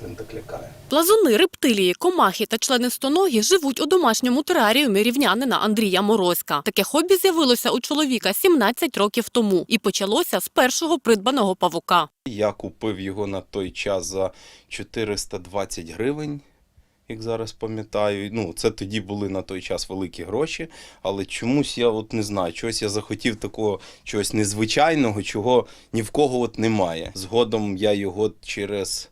Це так лякає. Плазуни, рептилії, комахи та членистоногі живуть у домашньому тераріумі рівнянина Андрія Морозька. Таке хобі з'явилося у чоловіка 17 років тому і почалося з першого придбаного павука. Я купив його на той час за 420 гривень, як зараз пам'ятаю. Ну, це тоді були на той час великі гроші, але чомусь я от не знаю, чогось я захотів такого чогось незвичайного, чого ні в кого от немає. Згодом я його через.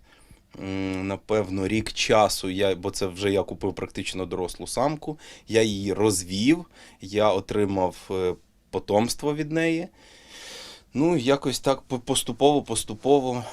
Напевно, рік часу, я, бо це вже я купив практично дорослу самку. Я її розвів, я отримав е, потомство від неї. Ну, якось так поступово-поступово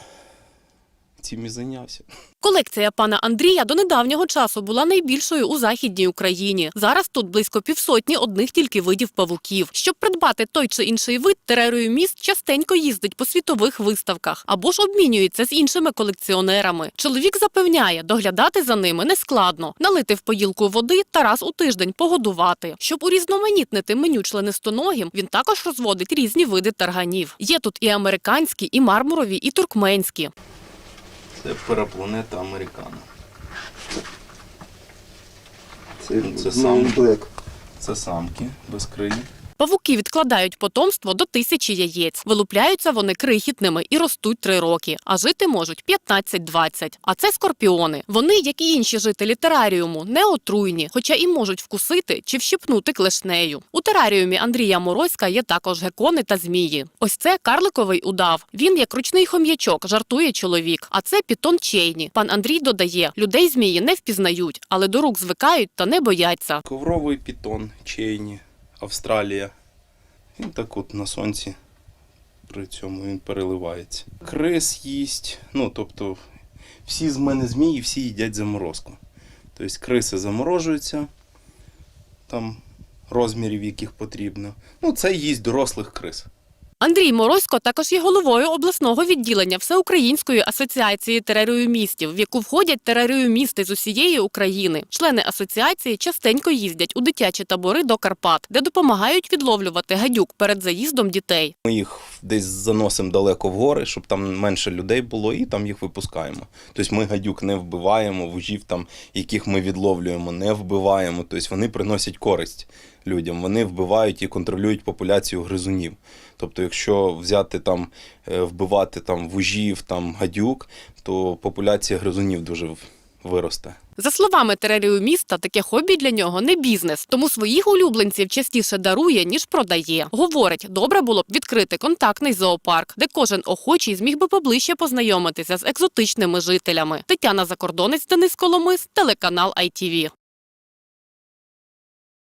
цим і зайнявся. Колекція пана Андрія до недавнього часу була найбільшою у західній Україні. Зараз тут близько півсотні одних тільки видів павуків. Щоб придбати той чи інший вид, тераріуміст частенько їздить по світових виставках або ж обмінюється з іншими колекціонерами. Чоловік запевняє, доглядати за ними не складно. Налити в поїлку води та раз у тиждень погодувати. Щоб урізноманітнити меню членистоногим, він також розводить різні види тарганів. Є тут і американські, і мармурові, і туркменські. Це парапланета Американа. Це, це, сам, це самки без краї. Павуки відкладають потомство до тисячі яєць. Вилупляються вони крихітними і ростуть три роки, а жити можуть 15-20. А це скорпіони. Вони, як і інші жителі тераріуму, не отруйні, хоча і можуть вкусити чи вщипнути клешнею. У тераріумі Андрія Морозька є також гекони та змії. Ось це карликовий удав. Він як ручний хом'ячок, жартує чоловік. А це пітон чейні. Пан Андрій додає: людей змії не впізнають, але до рук звикають та не бояться. Ковровий пітон, чейні, Австралія. Він так от на сонці при цьому він переливається. Крис їсть. Ну, тобто, всі з мене змії, всі їдять заморозку. Тобто криси заморожуються, там розмірів, яких потрібно. Ну, це їсть дорослих крис. Андрій Морозько також є головою обласного відділення Всеукраїнської асоціації тераріумістів, в яку входять тераріумісти з усієї України. Члени асоціації частенько їздять у дитячі табори до Карпат, де допомагають відловлювати гадюк перед заїздом дітей. Ми їх десь заносимо далеко в гори, щоб там менше людей було, і там їх випускаємо. Тобто ми гадюк не вбиваємо, вужів, там, яких ми відловлюємо, не вбиваємо. Тобто вони приносять користь людям. Вони вбивають і контролюють популяцію гризунів. Тобто, якщо взяти там, е, вбивати там вужів, там гадюк, то популяція гризунів дуже виросте. За словами тераріуміста, таке хобі для нього не бізнес, тому своїх улюбленців частіше дарує, ніж продає. Говорить, добре було б відкрити контактний зоопарк, де кожен охочий зміг би поближче познайомитися з екзотичними жителями. Тетяна Закордонець, Денис Коломис, телеканал ITV.